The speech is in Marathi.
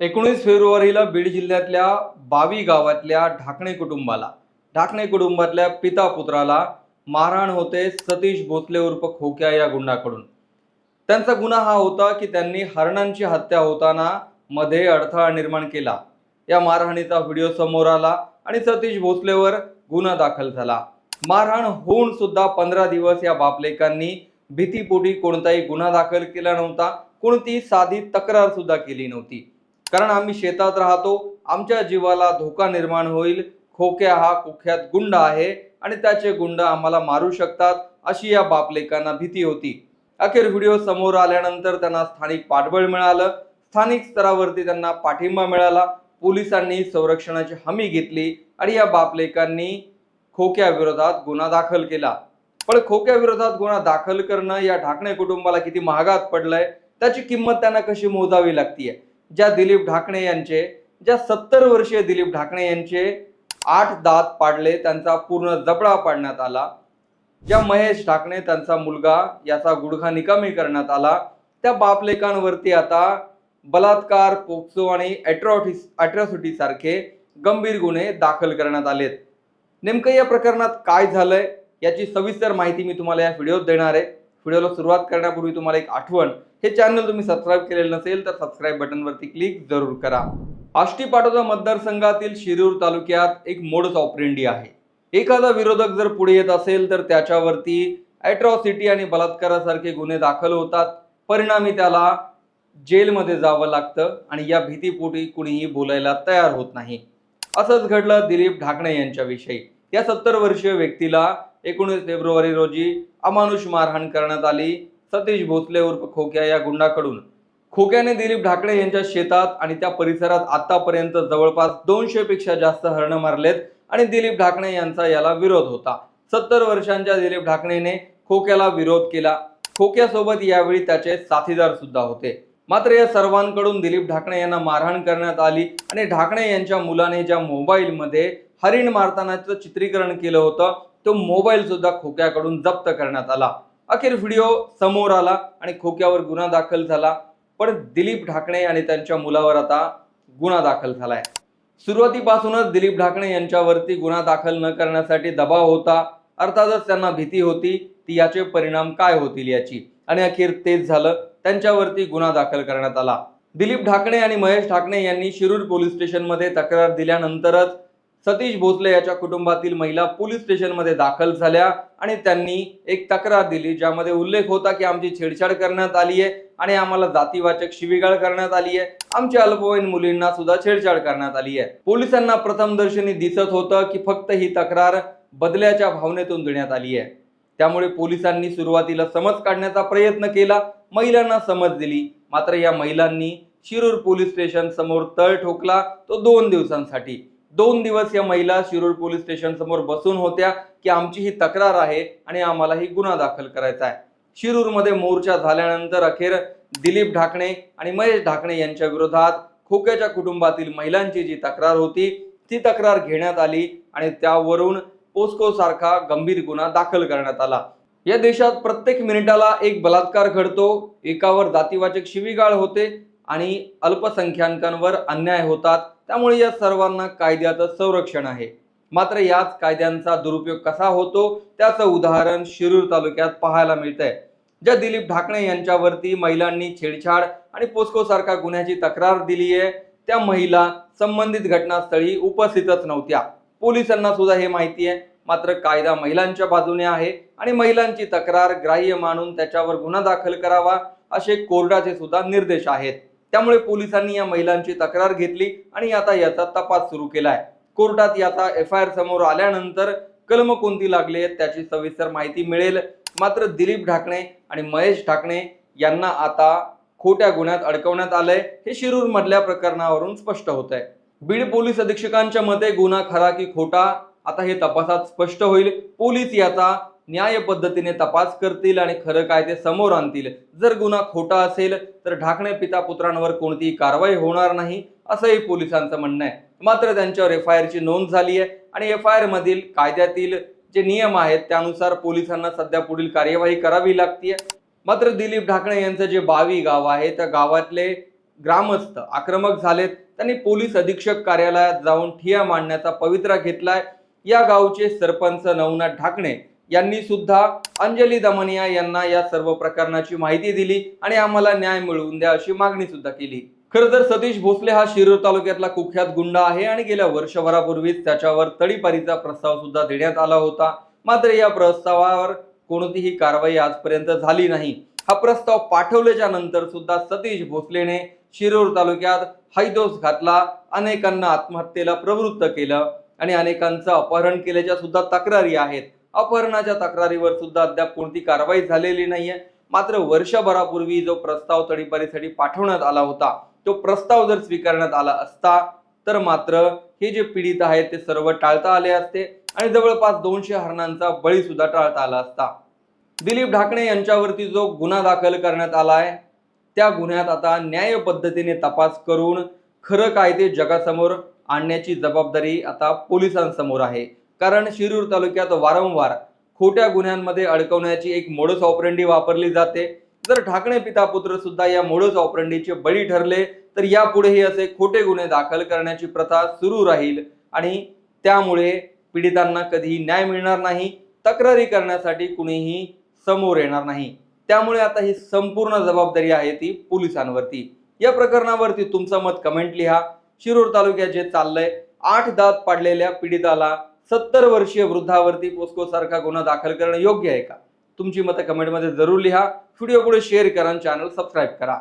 एकोणीस फेब्रुवारीला बीड जिल्ह्यातल्या बावी गावातल्या ढाकणे कुटुंबाला. ढाकणे कुटुंबातल्या पिता पुत्राला मारहाण होते सतीश भोसले उर्फ खोक्या या गुंडाकडून. त्यांचा गुन्हा हा होता की त्यांनी हरणांची हत्या होताना मध्ये अडथळा निर्माण केला. या मारहाणीचा व्हिडिओ समोर आला आणि सतीश भोसलेवर गुन्हा दाखल झाला. मारहाण होऊन सुद्धा पंधरा दिवस या बापलेकांनी भीतीपोटी कोणताही गुन्हा दाखल केला नव्हता. कोणती साधी तक्रार सुद्धा केली नव्हती. कारण आम्ही शेतात राहतो आमच्या जीवाला धोका निर्माण होईल. खोक्या हा कुख्यात गुंड आहे आणि त्याचे गुंड आम्हाला मारू शकतात अशी या बापलेकांना भीती होती. अखेर व्हिडिओ समोर आल्यानंतर त्यांना स्थानिक पाठबळ मिळालं. स्थानिक स्तरावरती त्यांना पाठिंबा मिळाला. पोलिसांनी संरक्षणाची हमी घेतली आणि या बापलेकांनी खोक्याविरोधात गुन्हा दाखल केला. पण खोक्याविरोधात गुन्हा दाखल करणं या ढाकणे कुटुंबाला किती महागात पडलंय त्याची किंमत त्यांना कशी मोजावी लागतीये? ज्या दिलीप ढाकणे यांचे ज्या सत्तर वर्षीय दिलीप ढाकणे यांचे आठ दात पाडले त्यांचा पूर्ण जबडा पाडण्यात आला. ज्या महेश ढाकणे त्यांचा मुलगा याचा गुडघा निकामी करण्यात आला. त्या बापलेकांवरती आता बलात्कार पोक्सो आणि अॅट्रॉटिस अॅट्रॉसिटी सारखे गंभीर गुन्हे दाखल करण्यात आलेत. नेमकं या प्रकरणात काय झालंय याची सविस्तर माहिती मी तुम्हाला या व्हिडिओत देणार आहे. व्हिडिओला सुरुवात करण्यापूर्वी तुम्हाला एक आठवण हे चॅनल तुम्ही सबस्क्राईब केलेलं नसेल तर सबस्क्राईब बटनवरती क्लिक जरूर करा. आष्टी पाटोदा मतदारसंघातील शिरूर तालुक्यात एक मोडस ऑपरेंडी आहे. एखादा विरोधक जर पुढे येत असेल तर त्याच्यावरती ॲट्रॉसिटी आणि बलात्कारासारखे गुन्हे दाखल होतात. परिणामी त्याला जेलमध्ये जावं लागतं आणि या भीतीपोटी कुणीही बोलायला तयार होत नाही. असंच घडलं दिलीप ढाकणे यांच्याविषयी. या सत्तर वर्षीय व्यक्तीला एकोणीस फेब्रुवारी रोजी अमानुष मारहाण करण्यात आली. सतीश भोसले उर्फ खोक्या या गुंडाकडून. खोक्याने दिलीप ढाकणे यांच्या शेतात आणि त्या परिसरात आतापर्यंत जवळपास दोनशे पेक्षा जास्त हरणं मारलेत आणि दिलीप ढाकणे यांचा याला विरोध होता. सत्तर वर्षांच्या दिलीप ढाकणेने खोक्याला विरोध केला. खोक्यासोबत यावेळी त्याचे साथीदार सुद्धा होते. मात्र या सर्वांकडून दिलीप ढाकणे यांना मारहाण करण्यात आली आणि ढाकणे यांच्या मुलाने ज्या मोबाईलमध्ये हरिण मारतानाचं चित्रीकरण केलं होतं. तो मोबाईल सुद्धा खोक्याकडून जप्त करण्यात आला. अखेर व्हिडिओ समोर आला आणि खोक्यावर गुन्हा दाखल झाला. पण दिलीप ढाकणे आणि त्यांच्या मुलावर आता गुन्हा दाखल झालाय. सुरुवातीपासूनच दिलीप ढाकणे यांच्यावरती गुन्हा दाखल न करण्यासाठी दबाव होता. अर्थातच त्यांना भीती होती ती याचे परिणाम काय होतील याची? आणि अखेर तेच झालं. त्यांच्यावरती गुन्हा दाखल करण्यात आला. दिलीप ढाकणे आणि महेश ठाकणे यांनी शिरूर पोलीस स्टेशनमध्ये तक्रार दिल्यानंतरच सतीश भोसले याच्या कुटुंबातील महिला पोलीस स्टेशनमध्ये दाखल झाल्या आणि त्यांनी एक तक्रार दिली ज्यामध्ये उल्लेख होता की आमची छेडछाड करण्यात आली आहे आणि आम्हाला जातीवाचक शिवीगाळ करण्यात आली आहे. आमच्या अल्पवयीन मुलींना सुद्धा छेडछाड करण्यात आली आहे. पोलिसांना प्रथमदर्शनी दिसत होतं की फक्त ही तक्रार बदल्याच्या भावनेतून देण्यात आली आहे. त्यामुळे पोलिसांनी सुरुवातीला समज काढण्याचा प्रयत्न केला महिलांना समज दिली. मात्र या महिलांनी शिरूर पोलीस स्टेशन समोर तळ ठोकला तो दोन दिवसांसाठी. दोन दिवस या महिला शिरूर पोलीस स्टेशन समोर बसून होत्या की आमची ही तक्रार आहे आणि आम्हाला ही गुन्हा दाखल करायचा आहे. शिरूरमध्ये मोर्चा झाल्यानंतर अखेर दिलीप ढाकणे आणि महेश ढाकणे यांच्या विरोधात खोक्याच्या कुटुंबातील महिलांची जी तक्रार होती ती तक्रार घेण्यात आली आणि त्यावरून पोस्को सारखा गंभीर गुन्हा दाखल करण्यात आला. या देशात प्रत्येक मिनिटाला एक बलात्कार घडतो एकावर जातीवाचक शिवीगाळ होते आणि अल्पसंख्याकांवर अन्याय होतात. त्यामुळे या सर्वांना कायद्याचं संरक्षण आहे. मात्र याच कायद्यांचा दुरुपयोग कसा होतो त्याचं उदाहरण शिरूर तालुक्यात पाहायला मिळतंय. ज्या दिलीप ढाकणे यांच्यावरती महिलांनी छेडछाड आणि पोस्को सारख्या गुन्ह्याची तक्रार दिली आहे त्या महिला संबंधित घटनास्थळी उपस्थितच नव्हत्या. पोलिसांना सुद्धा हे माहिती आहे मात्र कायदा महिलांच्या बाजूने आहे आणि महिलांची तक्रार ग्राह्य मानून त्याच्यावर गुन्हा दाखल करावा असे कोर्टाचे सुद्धा निर्देश आहेत. त्यामुळे पोलिसांनी या महिलांची तक्रार घेतली आणि आता याचा तपास सुरू केला आहे कोर्टात याचा एफ आय आर समोर आल्यानंतर कलम कोणती लागली आहेत त्याची सविस्तर माहिती मिळेल. मात्र दिलीप ढाकणे आणि महेश ढाकणे यांना आता खोट्या गुन्ह्यात अडकवण्यात आलंय. हे शिरूर मधल्या प्रकरणावरून स्पष्ट होत आहे बीड पोलीस अधीक्षकांच्या मते गुन्हा खरा की खोटा आता हे तपासात स्पष्ट होईल. पोलीस याचा न्याय पद्धतीने तपास करतील आणि खरं काय ते समोर आणतील. जर गुन्हा खोटा असेल तर ढाकणे पिता पुत्रांवर कोणतीही कारवाई होणार नाही असंही पोलिसांचं म्हणणं आहे. मात्र त्यांच्यावर एफ आय आरची नोंद झाली आहे आणि एफ आय आरमधील कायद्यातील जे नियम आहेत त्यानुसार पोलिसांना सध्या पुढील कार्यवाही करावी लागते मात्र दिलीप ढाकणे यांचं जे बावी गाव आहे त्या गावातले ग्रामस्थ आक्रमक झालेत. त्यांनी पोलीस अधीक्षक कार्यालयात जाऊन ठिया मांडण्याचा पवित्रा घेतलाय. या गावचे सरपंच नवनाथ ढाकणे यांनी सुद्धा अंजली दमनिया यांना या सर्व प्रकरणाची माहिती दिली आणि आम्हाला न्याय मिळवून द्या अशी मागणी सुद्धा केली. खरं तर सतीश भोसले हा शिरूर तालुक्यातला कुख्यात गुंडा आहे आणि गेल्या वर्षभरापूर्वीच त्याच्यावर तडीपारीचा प्रस्ताव सुद्धा देण्यात आला होता. मात्र या प्रस्तावावर कोणतीही कारवाई आजपर्यंत झाली नाही. हा प्रस्ताव पाठवल्याच्या नंतर सुद्धा सतीश भोसलेने शिरूर तालुक्यात हैदोस घातला अनेकांना आत्महत्येला प्रवृत्त केलं आणि अनेकांचं अपहरण केल्याच्या सुद्धा तक्रारी आहेत. अपहरणाच्या तक्रारीवर सुद्धा अद्याप कोणती कारवाई झालेली नाहीये. मात्र वर्षभरापूर्वी जो प्रस्ताव तडीपारीसाठी पाठवण्यात आला होता तो प्रस्ताव जर स्वीकारण्यात आला असता तर मात्र हे जे पीडित आहेत ते सर्व टाळता आले असते आणि जवळपास दोनशे हरणांचा बळी सुद्धा टाळता आला असता. दिलीप ढाकणे यांच्यावरती जो गुन्हा दाखल करण्यात आलाय त्या गुन्ह्यात आता न्याय पद्धतीने तपास करून खरं काय ते जगासमोर आणण्याची जबाबदारी आता पोलिसांसमोर आहे. कारण शिरूर तालुक्यात वारंवार खोट्या गुन्ह्यांमध्ये अडकवण्याची एक मोडस ऑपरेंडी वापरली जाते. जर ढाकणे पिता पुत्र सुद्धा या मोडस ऑपरेंडीचे बळी ठरले तर यापुढेही असे खोटे गुन्हे दाखल करण्याची प्रथा सुरू राहील. आणि त्यामुळे पीडितांना कधीही न्याय मिळणार नाही तक्रारी करण्यासाठी कुणीही समोर येणार नाही. त्यामुळे आता ही संपूर्ण जबाबदारी आहे ती पोलिसांवरती. या प्रकरणावरती तुमचं मत कमेंट लिहा. शिरूर तालुक्यात जे चाललंय आठ दात पाडलेल्या पीडिताला सत्तर वर्षीय वृद्धावरती पोस्को सारखा गुन्हा दाखल करणं योग्य आहे का? तुमची मतं कमेंटमध्ये जरूर लिहा. व्हिडिओ पुढे शेअर करा चॅनल सबस्क्राईब करा.